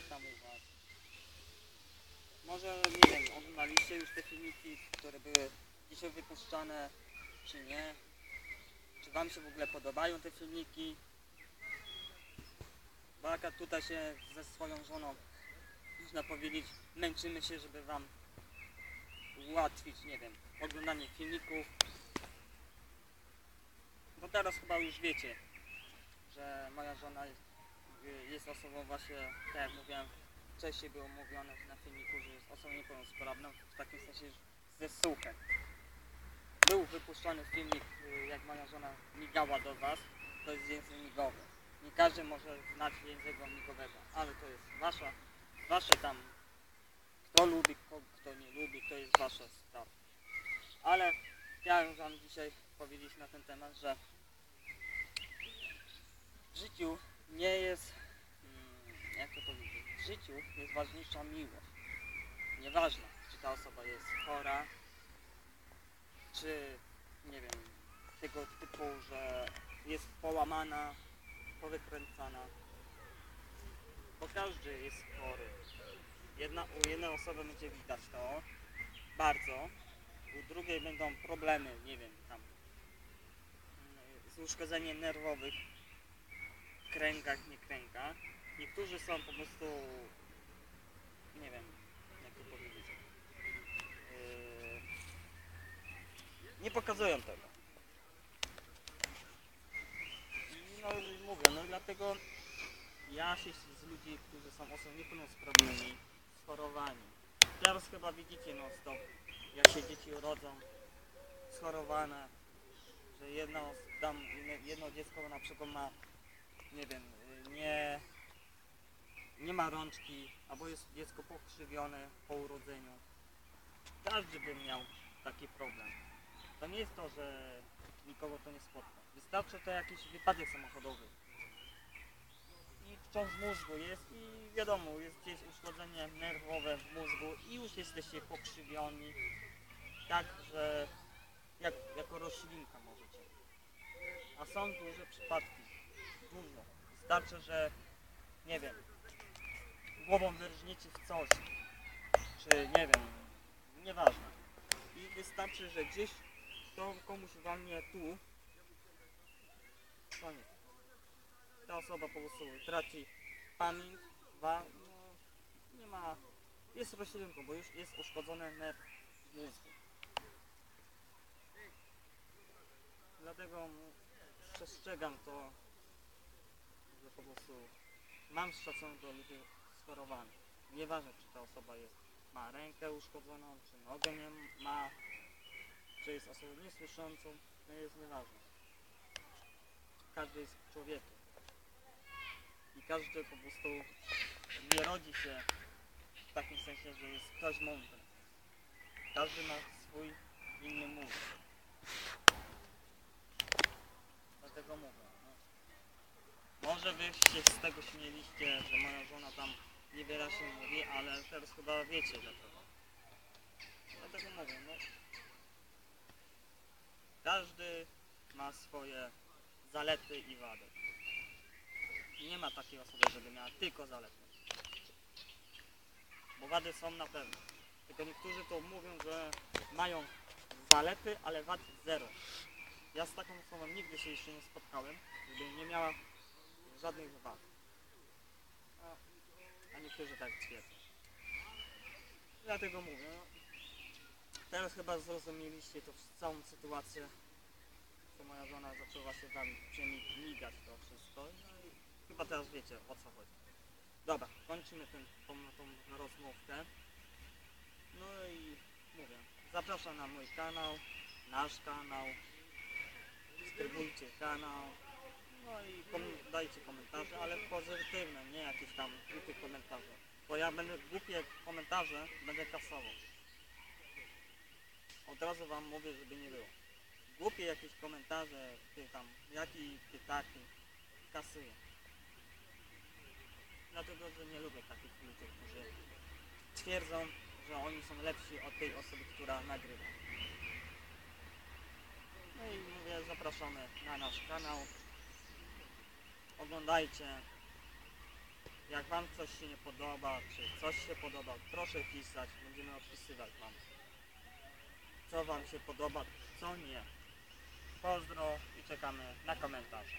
jak tam u was? Może, nie wiem, oglądaliście już te filmiki, które były dzisiaj wypuszczane, czy nie? Czy wam się w ogóle podobają te filmiki? Bo akurat tutaj się ze swoją żoną, można powiedzieć, męczymy się, żeby wam ułatwić, nie wiem, oglądanie filmików. Bo teraz chyba już wiecie, że moja żona jest, jest osobą właśnie, tak jak mówiłem, wcześniej było mówione na filmiku, że jest osobą niepełnosprawną, w takim sensie ze słuchem. Był wypuszczony filmik, y, jak moja żona migała do Was, to jest język migowy. Nie każdy może znać języka migowego, ale to jest wasza, wasze tam, kto lubi, kto, kto nie lubi, to jest wasza sprawa. Ale chciałem Wam dzisiaj powiedzieć na ten temat, że w życiu nie jest, mm, jak to powiedzieć, w życiu jest ważniejsza miłość. Nieważne, czy ta osoba jest chora, czy nie wiem, tego typu, że jest połamana, powykręcana. Bo każdy jest chory. Jedna, u jednej osoby będzie widać to bardzo, u drugiej będą problemy, nie wiem, tam mm, z uszkodzeniem nerwowych kręgach, nie kręgach. Niektórzy są po prostu, nie wiem, jak to powiedzieć, yy, nie pokazują tego. No i mówię, no dlatego ja się z ludzi, którzy są osobami niepełnosprawnymi, schorowani. Teraz chyba widzicie no stop, jak się dzieci urodzą, schorowane, że jedno, tam, jedno dziecko na przykład ma, nie wiem, y, nie, nie ma rączki, albo jest dziecko pokrzywione po urodzeniu. Każdy by miał taki problem. To nie jest to, że nikogo to nie spotka. Wystarczy to jakiś wypadek samochodowy. I wciąż mózgu jest i wiadomo, jest gdzieś uszkodzenie nerwowe w mózgu i już jesteście pokrzywioni. Tak, że jak, jako roślinka możecie. A są duże przypadki. Wystarczy, że nie wiem, głową wyrżniecie w coś. Czy nie wiem, nieważne. I wystarczy, że gdzieś to komuś walnie tu, koniec. Ta osoba po prostu traci pamięć, wa, no, nie ma, jest roślinką, bo już jest uszkodzony nerw mózgu. Dlatego przestrzegam to, mam szacunek do ludzi schorowanych. Nieważne, czy ta osoba jest, ma rękę uszkodzoną, czy nogę nie ma, czy jest osobą niesłyszącą, to jest nieważne. Każdy jest człowiekiem. I każdy po prostu nie rodzi się w takim sensie, że jest ktoś mądry. Każdy ma swój inny mózg. Dlatego mówię. Może wy się z tego śmieliście, że moja żona tam niewyraźnie mówi, ale teraz chyba wiecie dlaczego. Dlatego mówię, no. Każdy ma swoje zalety i wady. Nie ma takiej osoby, żeby miała tylko zalety. Bo wady są na pewno. Tylko niektórzy to mówią, że mają zalety, ale wad zero. Ja z taką osobą nigdy się jeszcze nie spotkałem, żeby nie miała żadnych wad. A, niektórzy tak twierdzą. Dlatego mówię, no, teraz chyba zrozumieliście to całą sytuację, że moja żona zaczęła się tam migać to wszystko. No i chyba teraz wiecie o co chodzi. Dobra, kończymy ten, tą, tą rozmówkę. No i mówię, zapraszam na mój kanał, nasz kanał, subskrybujcie kanał, no i kom dajcie komentarze, ale pozytywne, nie jakieś tam głupie komentarze. Bo ja będę głupie komentarze, będę kasował. Od razu wam mówię, żeby nie było. Głupie jakieś komentarze, ty tam, jaki, ty taki, kasuję. Dlatego, że nie lubię takich ludzi, którzy twierdzą, że oni są lepsi od tej osoby, która nagrywa. No i mówię, zapraszamy na nasz kanał. Oglądajcie. Jak wam coś się nie podoba, czy coś się podoba, proszę pisać, będziemy odpisywać wam. Co wam się podoba, co nie. Pozdro i czekamy na komentarze.